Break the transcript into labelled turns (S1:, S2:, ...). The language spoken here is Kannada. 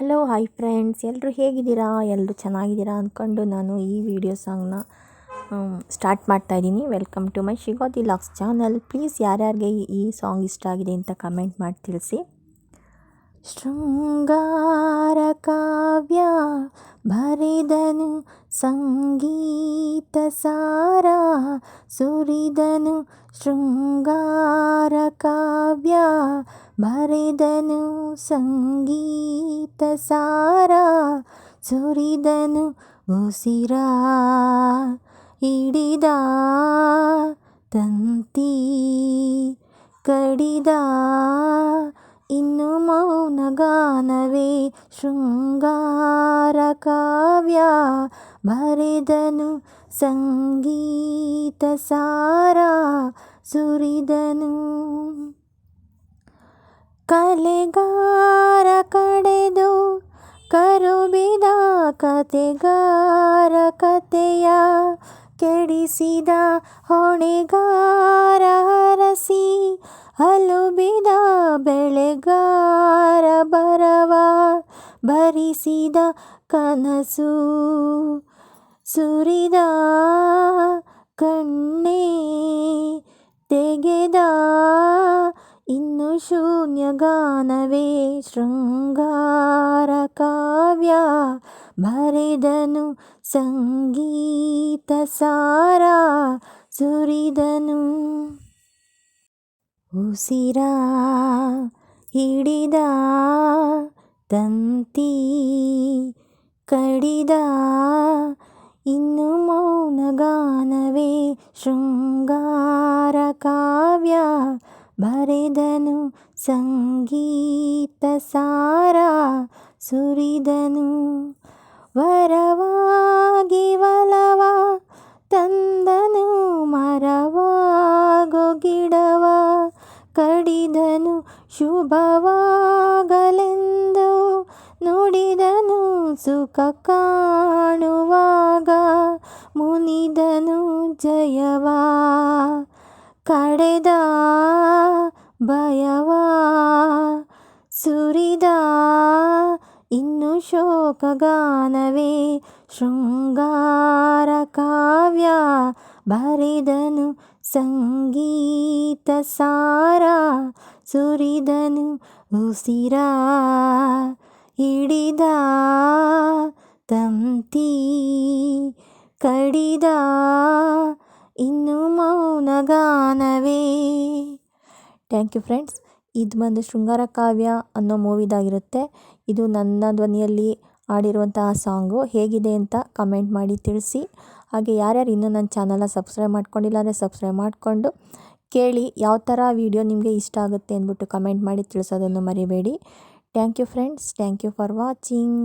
S1: ಹಲೋ ಹಾಯ್ ಫ್ರೆಂಡ್ಸ್ ಎಲ್ಲರೂ ಹೇಗಿದ್ದೀರಾ? ಎಲ್ಲರೂ ಚೆನ್ನಾಗಿದ್ದೀರಾ ಅಂದ್ಕೊಂಡು ನಾನು ಈ ವಿಡಿಯೋ ಸಾಂಗ್ನ ಸ್ಟಾರ್ಟ್ ಮಾಡ್ತಾ ಇದ್ದೀನಿ. ವೆಲ್ಕಮ್ ಟು ಮೈ ಶಿಗೋದಿ ಲಾಕ್ಸ್ ಚಾನಲ್ ಪ್ಲೀಸ್ ಯಾರ್ಯಾರಿಗೆ ಈ- ಸಾಂಗ್ ಇಷ್ಟ ಆಗಿದೆ ಅಂತ ಕಮೆಂಟ್ ಮಾಡಿ ತಿಳಿಸಿ. ಶೃಂಗಾರ ಕಾವ್ಯ ಭರಿದನು ಸಂಗೀತ ಸಾರ ಸುರಿದನು, ಶೃಂಗಾರ ಕಾವ್ಯ ಬರೆದನು ಸಂಗೀತ ಸಾರ ಸುರಿದನು ಉಸಿರ ಹಿಡಿದ ತಂತಿ ಕಡಿದ ಇನ್ನು ಮೌನಗಾನವೇ ಶೃಂಗಾರ ಕಾವ್ಯ ಬರೆದನು ಸಂಗೀತ ಸಾರ ಸುರಿದನು. ಕಲೆಗಾರ ಕಡೆದು ಕರುಬಿದ ಕತೆಗಾರ ಕತೆಯ ಕೆಡಿಸಿದ ಹೊಣೆಗಾರ ಹರಸಿ ಹಲುಬಿದ ಬೆಳೆಗಾರ ಬರವ ಭರಿಸಿದ ಕನಸು ಸುರಿದ ಕಣ್ಣೇ ತೆಗೆದ ಇನ್ನು ಶೂನ್ಯಗಾನವೇ ಶೃಂಗಾರ ಕಾವ್ಯ ಬರೆದನು ಸಂಗೀತ ಸಾರ ಸುರಿದನು ಉಸಿರ ಹಿಡಿದ ತಂತಿ ಕಡಿದ ಇನ್ನು ಮೌನಗಾನವೇ ಶೃಂಗಾರ ಕಾವ್ಯ ಬರೆದನು, ಸಂಗೀತ ಸಾರ ಸುರಿದನು. ವರವಾಗಿ ವಲವ ತಂದನು, ಮರವಾಗೋ ಗಿಡವ ಕಡಿದನು. ಶುಭವಾಗಲೆಂದು ನುಡಿದನು, ಸುಖ ಕಾಣುವಾಗ ಮುನಿದನು, ಜಯವಾ ಕಡೆದ ಭಯವಾ ಸುರಿದ ಇನ್ನು ಶೋಕಗಾನವೇ ಶೃಂಗಾರ ಕಾವ್ಯ ಬರೆದನು ಸಂಗೀತ ಸಾರ ಸುರಿದನು ಉಸಿರ ಹಿಡಿದ ತಂತಿ ಕಡಿದ ಇನ್ನು ಮೌನಗಾನವೇ ಥ್ಯಾಂಕ್ ಯು ಫ್ರೆಂಡ್ಸ್ ಇದು ಬಂದು ಶೃಂಗಾರ ಕಾವ್ಯ ಅನ್ನೋ ಮೂವಿದಾಗಿರುತ್ತೆ ಇದು ನನ್ನ ಧ್ವನಿಯಲ್ಲಿ ಆಡಿರುವಂತಹ ಸಾಂಗು ಹೇಗಿದೆ ಅಂತ ಕಮೆಂಟ್ ಮಾಡಿ ತಿಳಿಸಿ. ಹಾಗೆ ಯಾರ್ಯಾರು ಇನ್ನೂ ನನ್ನ ಚಾನಲ್ನ ಸಬ್ಸ್ಕ್ರೈಬ್ ಮಾಡ್ಕೊಂಡಿಲ್ಲ ಅಂದರೆ ಸಬ್ಸ್ಕ್ರೈಬ್ ಮಾಡಿಕೊಂಡು ಕೇಳಿ ಯಾವ ಥರ ವೀಡಿಯೋ ನಿಮಗೆ ಇಷ್ಟ ಆಗುತ್ತೆ ಅಂದ್ಬಿಟ್ಟು ಕಮೆಂಟ್ ಮಾಡಿ ತಿಳಿಸೋದನ್ನು ಮರಿಬೇಡಿ. Thank you friends thank you for watching